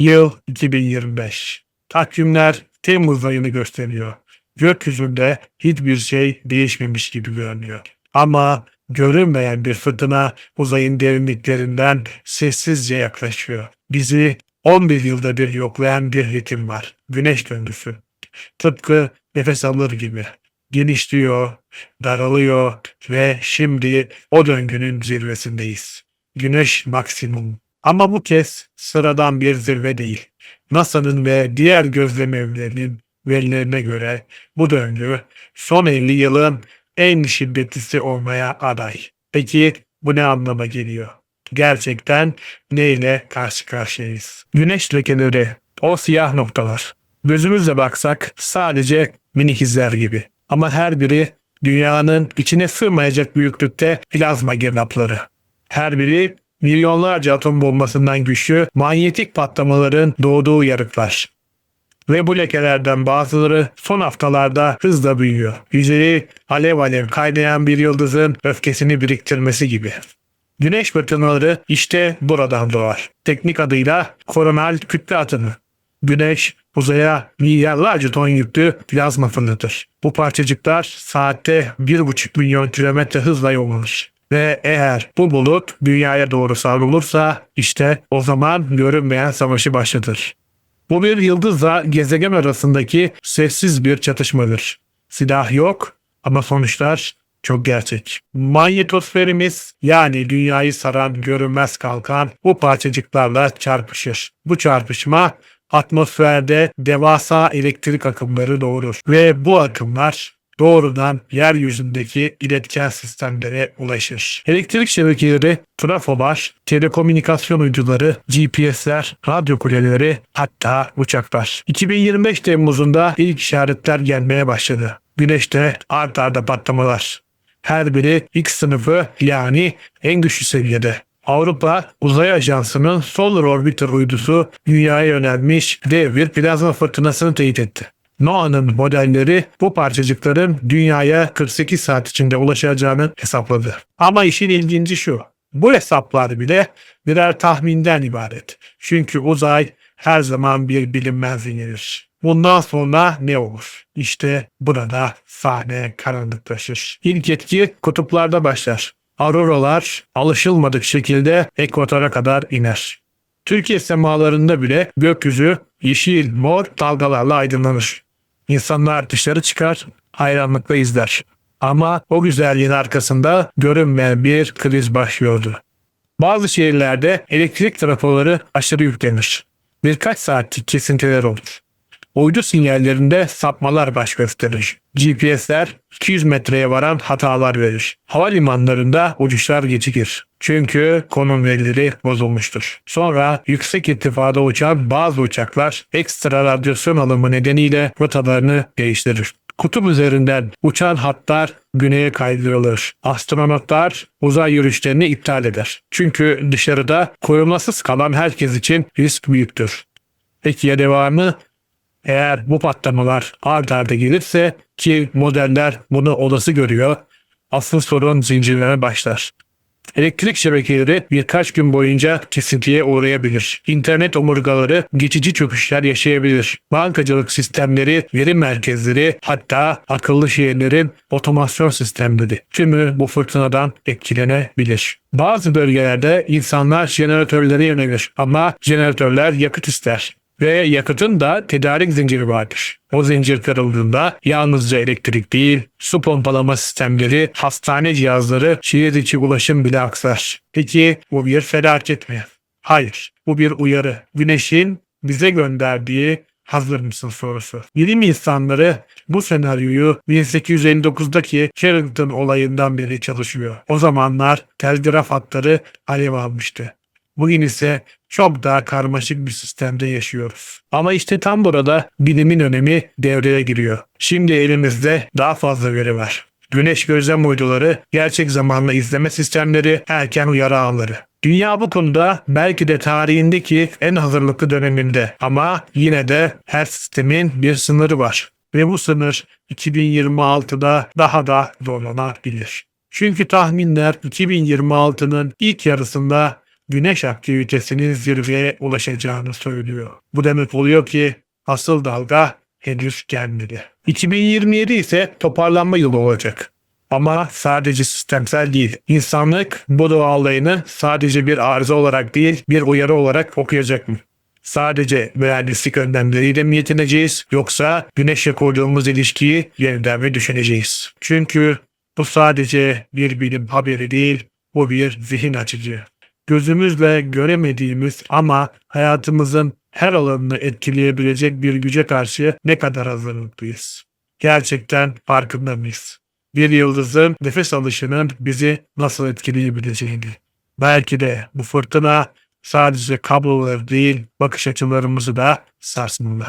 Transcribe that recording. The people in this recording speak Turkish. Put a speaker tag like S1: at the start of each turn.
S1: Yıl 2025. Takvimler Temmuz ayını gösteriyor. Gökyüzünde hiçbir şey değişmemiş gibi görünüyor. Ama görünmeyen bir fırtına uzayın derinliklerinden sessizce yaklaşıyor. Bizi 11 yılda bir yoklayan bir ritim var. Güneş döngüsü. Tıpkı nefes alır gibi. Genişliyor, daralıyor ve şimdi o döngünün zirvesindeyiz. Güneş maksimum. Ama bu kez sıradan bir zirve değil. NASA'nın ve diğer gözlem evlerinin verilerine göre bu döngü son 50 yılın en şiddetlisi olmaya aday. Peki bu ne anlama geliyor? Gerçekten neyle karşı karşıyayız? Güneş lekeleri, o siyah noktalar. Gözümüzle baksak sadece minik izler gibi. Ama her biri dünyanın içine sığmayacak büyüklükte plazma girdapları. Her biri milyonlarca atom bombasından güçlü manyetik patlamaların doğduğu yarıklar. Ve bu lekelerden bazıları son haftalarda hızla büyüyor. Yüzeyi alev alev kaynayan bir yıldızın öfkesini biriktirmesi gibi. Güneş fırtınaları işte buradan doğar. Teknik adıyla koronal kütle atımı. Güneş uzaya milyarlarca ton yüklü plazma fırlatır. Bu parçacıklar saatte 1,5 milyon kilometre hızla alır. Ve eğer bu bulut dünyaya doğru savrulursa işte o zaman görünmeyen savaşı başlatır. Bu bir yıldızla gezegen arasındaki sessiz bir çatışmadır. Silah yok ama sonuçlar çok gerçek. Manyetosferimiz yani dünyayı saran görünmez kalkan bu parçacıklarla çarpışır. Bu çarpışma atmosferde devasa elektrik akımları doğurur ve bu akımlar doğrudan yeryüzündeki iletken sistemlere ulaşır. Elektrik şebekeleri, trafolar, telekomünikasyon uyduları, GPS'ler, radyo kuleleri hatta uçaklar. 2025 Temmuz'unda ilk işaretler gelmeye başladı. Güneşte art arda patlamalar. Her biri X sınıfı yani en güçlü seviyede. Avrupa Uzay Ajansı'nın Solar Orbiter uydusu dünyaya yönelmiş dev bir plazma fırtınasını teyit etti. NOAA'nın modelleri bu parçacıkların dünyaya 48 saat içinde ulaşacağını hesapladı. Ama işin ilginci şu. Bu hesaplar bile birer tahminden ibaret. Çünkü uzay her zaman bir bilinmez. Bundan sonra ne olur? İşte burada sahne karanlıklaşır. İlk etki kutuplarda başlar. Auroralar alışılmadık şekilde ekvatora kadar iner. Türkiye semalarında bile gökyüzü yeşil, mor dalgalarla aydınlanır. İnsanlar dışarı çıkar, hayranlıkla izler. Ama o güzelliğin arkasında görünmeyen bir kriz başlıyordu. Bazı şehirlerde elektrik trafoları aşırı yüklenir. Birkaç saatlik kesintiler olur. Uydu sinyallerinde sapmalar baş gösterir. GPS'ler 200 metreye varan hatalar verir. Havalimanlarında uçuşlar gecikir. Çünkü konum verileri bozulmuştur. Sonra yüksek irtifada uçan bazı uçaklar ekstra radyasyon alımı nedeniyle rotalarını değiştirir. Kutup üzerinden uçan hatlar güneye kaydırılır. Astronotlar uzay yürüyüşlerini iptal eder. Çünkü dışarıda korumasız kalan herkes için risk büyüktür. Peki ya devamı? Eğer bu patlamalar ard arda gelirse ki modeller bunu olası görüyor, asıl sorun zincirleme başlar. Elektrik şebekeleri birkaç gün boyunca kesintiye uğrayabilir. İnternet omurgaları geçici çöküşler yaşayabilir. Bankacılık sistemleri, veri merkezleri hatta akıllı şehirlerin otomasyon sistemleri tümü bu fırtınadan etkilenebilir. Bazı bölgelerde insanlar jeneratörlere yönelir ama jeneratörler yakıt ister. Ve yakıtın da tedarik zinciri vardır. O zincir kırıldığında yalnızca elektrik değil, su pompalama sistemleri, hastane cihazları, şehir içi ulaşım bile aksar. Peki bu bir felaket mi? Hayır, bu bir uyarı. Güneşin bize gönderdiği hazır mısın sorusu. Bilim insanları bu senaryoyu 1859'daki Carrington olayından beri çalışıyor. O zamanlar telgraf hatları alev almıştı. Bugün ise çok daha karmaşık bir sistemde yaşıyoruz. Ama işte tam burada bilimin önemi devreye giriyor. Şimdi elimizde daha fazla veri var. Güneş gözlem uyduları, gerçek zamanlı izleme sistemleri, erken uyarı ağları. Dünya bu konuda belki de tarihindeki en hazırlıklı döneminde ama yine de her sistemin bir sınırı var. Ve bu sınır 2026'da daha da zorlanabilir. Çünkü tahminler 2026'nın ilk yarısında güneş aktivitesinin zirveye ulaşacağını söylüyor. Bu demek oluyor ki asıl dalga henüz gelmedi. 2027 ise toparlanma yılı olacak. Ama sadece sistemsel değil. İnsanlık bu doğa olayını sadece bir arıza olarak değil bir uyarı olarak okuyacak mı? Sadece mühendislik önlemleriyle mi yetineceğiz yoksa güneşle kurduğumuz ilişkiyi yeniden mi düşüneceğiz? Çünkü bu sadece bir bilim haberi değil, bu bir zihin açıcı. Gözümüzle göremediğimiz ama hayatımızın her alanını etkileyebilecek bir güce karşı ne kadar hazırlıklıyız? Gerçekten farkında mıyız? Bir yıldızın nefes alışının bizi nasıl etkileyebileceğini. Belki de bu fırtına sadece kabloları değil bakış açılarımızı da sarsmalı.